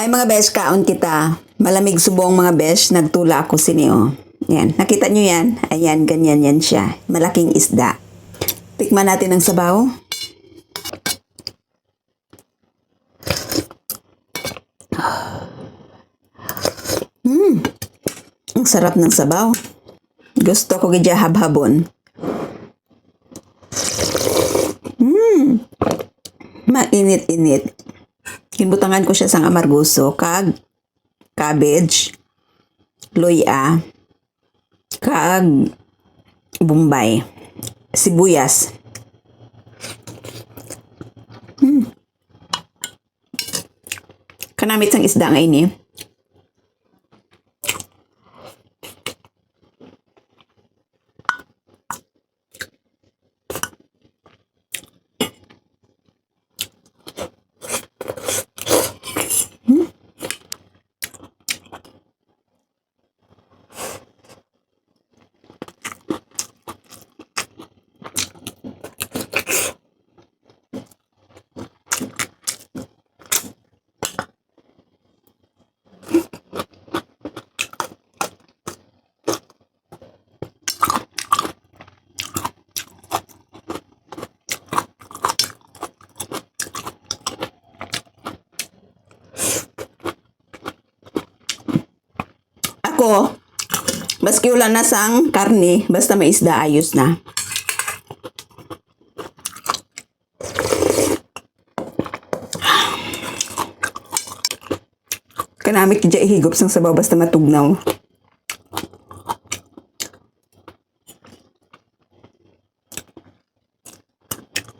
Ay mga besh, kaon kita. Malamig subong mga besh, nagtula ako siniyo. Yan, nakita nyo yan? Ayan, ganyan yan siya. Malaking isda. Tikman natin ang sabaw. Hmm, ang sarap ng sabaw. Gusto ko gidya habhabon. Hmm, mainit-init. Kinbutangan ko siya sang amarguso, kag cabbage, luya, kag bombay, sibuyas. Hmm. Kanamit sang isda nga ini. Ako, maski wala na sang karne, basta may isda, ayos na. Kanamit kidya ihigop sang sabaw basta matugnaw.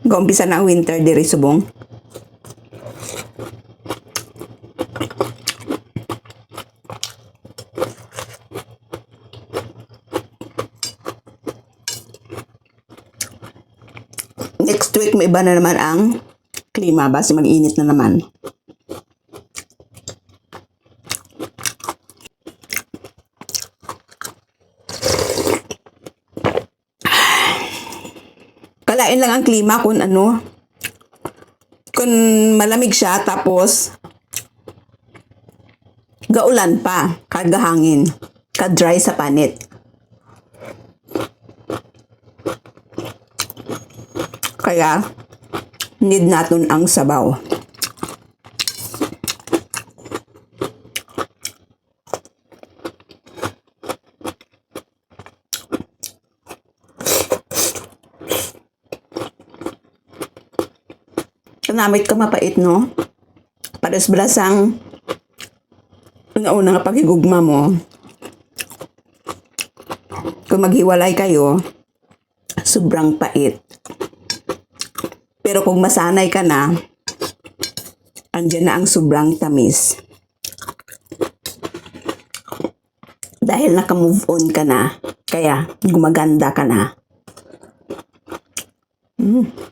Gaumpisa na winter diri subong. Next week may iba na naman ang klima base mag-init na naman. Kalain lang ang klima kung ano. Kung malamig siya tapos gaulan pa, kagahangin, ka-dry sa panit. Kaya, need natin ang sabaw. Namit ka mapait, no? Pares-brasang nga una nga paghigugma mo. Kung maghiwalay kayo, sobrang pait. Pero kung masanay ka na, andyan na ang sobrang tamis. Dahil naka-move on ka na, kaya gumaganda ka na. Mm.